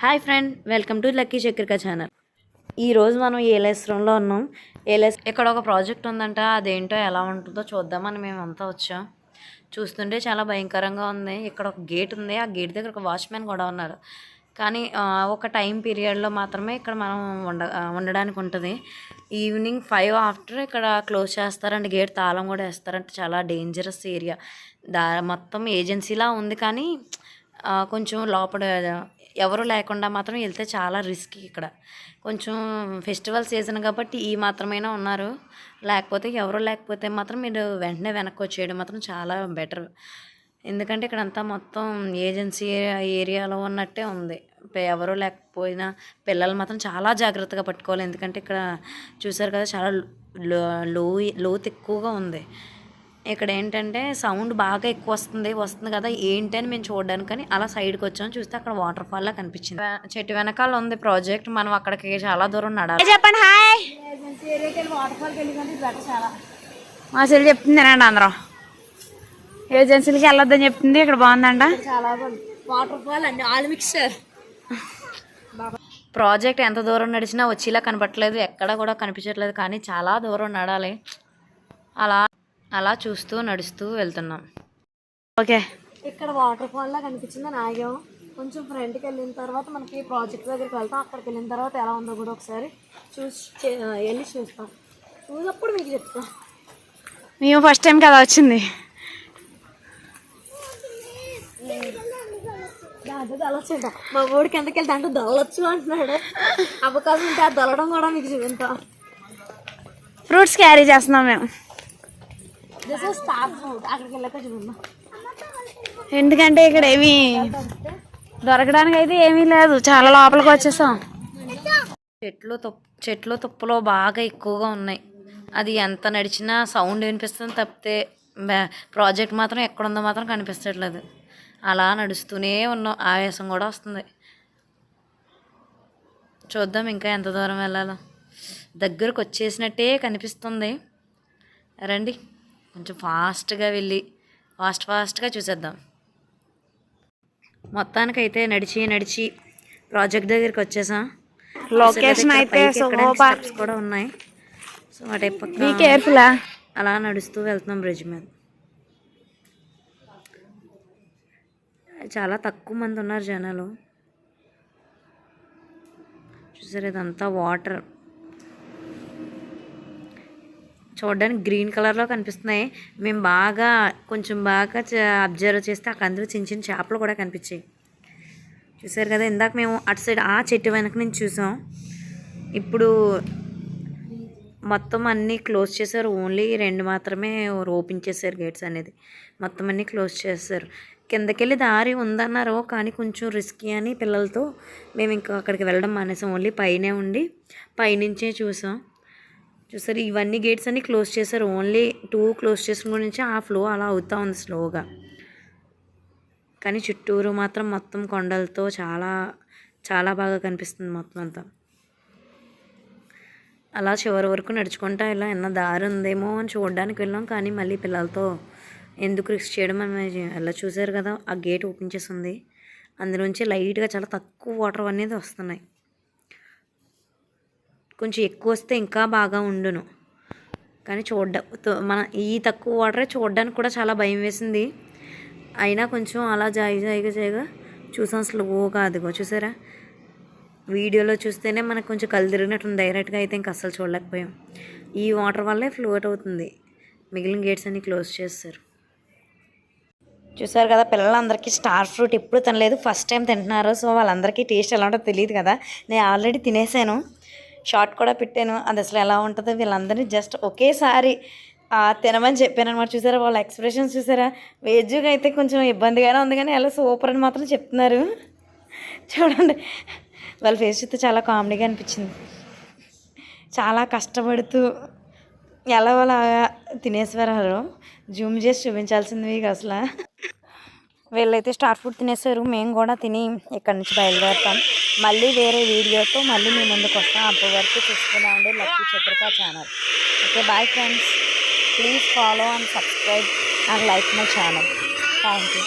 Hi friend welcome to Lucky Chakrika channel. ఈరోజు మనం ఏలేశ్వరంలో ఉన్నాం. ఏలేస్ ఇక్కడ ఒక ప్రాజెక్ట్ ఉందంట అదేంటో ఎలా ఉంటుందో చూద్దామని మేము వచ్చాం. చూస్తుంటే చాలా భయంకరంగా ఉంది. ఇక్కడ ఒక గేట్ ఉంది. ఆ గేట్ దగ్గర ఒక వాచ్మెన్ కూడా ఉన్నారు. కానీ ఒక టైం పీరియడ్లో మాత్రమే ఇక్కడ మనం ఉండ ఉండడానికి ఉంటుంది. ఈవినింగ్ ఫైవ్ ఆఫ్టర్ ఇక్కడ క్లోజ్ చేస్తారండి. గేట్ తాళం కూడా వేస్తారంటే. చాలా డేంజరస్ ఏరియా. దా మొత్తం ఏజెన్సీలా ఉంది కానీ కొంచెం లోపల ఎవరు లేకుండా మాత్రం వెళ్తే చాలా రిస్క్ ఇక్కడ. కొంచెం ఫెస్టివల్ సీజన్ కాబట్టి ఈ మాత్రమైనా ఉన్నారు. లేకపోతే ఎవరు లేకపోతే మాత్రం మీరు వెంటనే వెనక్కి వచ్చేయడం మాత్రం చాలా బెటర్. ఎందుకంటే ఇక్కడ అంతా మొత్తం ఏజెన్సీ ఏరియాలో ఉన్నట్టే ఉంది. ఎవరు లేకపోయినా పిల్లలు మాత్రం చాలా జాగ్రత్తగా పట్టుకోవాలి. ఎందుకంటే ఇక్కడ చూసారు కదా చాలా లో లో లోతు ఎక్కువగా ఉంది. ఇక్కడ ఏంటంటే సౌండ్ బాగా ఎక్కువ వస్తుంది వస్తుంది కదా ఏంటి అని మేము చూడడానికి కానీ అలా సైడ్కి వచ్చాం చూస్తే అక్కడ వాటర్ ఫాల్ లా కనిపించింది చెట్టు వెనకాల ఉంది ప్రాజెక్ట్ మనం అక్కడికి చాలా దూరం నడాలి. చెప్పండి హాయ్. మా చెల్లి చెప్తుందేనండి అందరం. ఏజెన్సీలకి వెళ్ళొద్దని చెప్తుంది ఇక్కడ బాగుందంట. చాలా వాటర్ ఫాల్ అండి ఆల్ మిక్సర్ ప్రాజెక్ట్ ఎంత దూరం నడిచినా వచ్చేలా కనపట్లేదు ఎక్కడ కూడా కనిపించట్లేదు కానీ చాలా దూరం నడాలి. అలా అలా చూస్తూ నడుస్తూ వెళ్తున్నాం. ఓకే. ఇక్కడ వాటర్ ఫాల్ లా కనిపించిందని ఆగాం కొంచెం ఫ్రంట్కి వెళ్ళిన తర్వాత మనకి ప్రాజెక్ట్ దగ్గరికి వెళ్తాం. అక్కడికి వెళ్ళిన తర్వాత ఎలా ఉందో కూడా ఒకసారి చూసి చే- వెళ్ళి చూస్తాం. చూసినప్పుడు మీకు చెప్తాం. మేము ఫస్ట్ టైం కదా వచ్చింది. దాంట్లో దొలొచ్చుంట మా ఊడికి ఎంతకి వెళ్తే అంటే దొలొచ్చు అంటున్నాడు. అవకాశం ఉంటే ఆ దొలడం కూడా మీకు చూపిస్తాం. ఫ్రూట్స్ క్యారీ చేస్తున్నాం మేము దిస్ ఇస్ స్టార్ ఫుడ్ అక్కడికి వెళ్ళాక చూద్దాం ఎందుకంటే ఇక్కడ ఏమీ దొరకడానికి అయితే ఏమీ లేదు. చాలా లోపలికి వచ్చేసాం. చెట్లు తుప్ చెట్లు తుప్పలో బాగా ఎక్కువగా ఉన్నాయి. అది ఎంత నడిచినా సౌండ్ వినిపిస్తుంది తప్పితే ప్రాజెక్ట్ మాత్రం ఎక్కడుందో మాత్రం కనిపించట్లేదు అలా నడుస్తూనే ఉన్నాం. ఆయాసం కూడా వస్తుంది. చూద్దాం ఇంకా ఎంత దూరం వెళ్ళాలో. దగ్గరకు వచ్చేసినట్టే కనిపిస్తుంది. రండి. కొంచెం ఫాస్ట్గా వెళ్ళి ఫాస్ట్ ఫాస్ట్గా చూసేద్దాం. మొత్తానికైతే నడిచి నడిచి ప్రాజెక్ట్ దగ్గరికి వచ్చేసాం. లొకేషన్ అయితే కూడా ఉన్నాయి. సో పక్క కేర్ఫుల్ అలా నడుస్తూ వెళ్తున్నాం బ్రిడ్జ్ మీద. చాలా తక్కువ మంది ఉన్నారు జనాలు. చూసారు ఇదంతా వాటర్ చూడడానికి గ్రీన్ కలర్లో కనిపిస్తున్నాయి. మేము బాగా కొంచెం బాగా అబ్జర్వ్ చేస్తే అక్కడ అందరూ చిన్న చిన్న చేపలు కూడా కనిపించాయి. చూసారు కదా ఇందాక మేము అటు సైడ్ ఆ చెట్టు వెనక నుంచి చూసాం. ఇప్పుడు మొత్తం అన్నీ క్లోజ్ చేశారు. ఓన్లీ రెండు మాత్రమే ఓపెన్ చేశారు గేట్స్ అనేది. మొత్తం అన్నీ క్లోజ్ చేశారు. కిందకెళ్ళి దారి ఉందన్నారు కానీ కొంచెం రిస్కీ అని పిల్లలతో మేము ఇంకా అక్కడికి వెళ్ళడం మానేసాం. ఓన్లీ పైనే ఉండి పైనుంచే చూసాం. చూసారు ఇవన్నీ గేట్స్ అన్నీ క్లోజ్ చేశారు. ఓన్లీ టూ క్లోజ్ చేసిన గురించి ఆ ఫ్లో అలా అవుతూ ఉంది స్లోగా కానీ చుట్టూరు మాత్రం మొత్తం కొండలతో చాలా చాలా బాగా కనిపిస్తుంది మొత్తం అంతా. అలా చివరి వరకు నడుచుకుంటా ఇలా ఎన్న దారి ఉందేమో అని చూడడానికి వెళ్ళాం. కానీ మళ్ళీ పిల్లలతో ఎందుకు రిస్క్ చేయడం అని అలా చూసారు కదా ఆ గేట్ ఓపెన్ చేసి ఉంది. అందులోంచి లైట్గా చాలా తక్కువ వాటర్ అనేది వస్తున్నాయి. కొంచెం ఎక్కువ వస్తే ఇంకా బాగా ఉండును. కానీ చూడడం తో- మన ఈ తక్కువ వాటరే చూడడానికి కూడా చాలా భయం వేసింది. అయినా కొంచెం అలా జాయి జాయిగా జాయిగా చూసాం స్లోగా అదిగో చూసారా? వీడియోలో చూస్తేనే మనకు కొంచెం కళ్ళు తిరిగినట్టుంది డైరెక్ట్గా అయితే ఇంకా అస్సలు చూడలేకపోయాం. ఈ వాటర్ వల్లే ఫ్లోట్ అవుతుంది. మిగిలిన గేట్స్ అన్ని క్లోజ్ చేస్తారు. చూసారు కదా పిల్లలందరికీ స్టార్ ఫ్రూట్ ఎప్పుడు తినలేదు. ఫస్ట్ టైం తింటున్నారు. సో వాళ్ళందరికీ టేస్ట్ ఎలా ఉంటుందో తెలియదు కదా. నేను ఆల్రెడీ తినేసాను. షార్ట్ కూడా పెట్టాను. అది అసలు ఎలా ఉంటుందో వీళ్ళందరినీ జస్ట్ ఒకేసారి తినమని చెప్పాను అనమాట చూసారా వాళ్ళ ఎక్స్ప్రెషన్స్ చూసారా? వేజ్గా అయితే కొంచెం ఇబ్బందిగానే ఉంది కానీ ఎలా సూపర్ అని మాత్రం చెప్తున్నారు. చూడండి. వాళ్ళ ఫేస్ చూస్తే చాలా కామెడీగా అనిపించింది. చాలా కష్టపడుతూ ఎలా అలా తినేసేవారు? జూమ్ చేసి చూపించాల్సింది మీకు అసలు. వీళ్ళైతే స్టార్ ఫుడ్ తినేసారు. మేము కూడా తిని ఇక్కడి నుంచి బయలుదేరుతాం. మళ్ళీ వేరే వీడియోతో మళ్ళీ మీ ముందుకు వస్తాం. అప్పటి వరకు చూసుకునే ఉండే Lucky Chakrika channel. Okay bye friends. Please follow and subscribe and like my channel. Thank you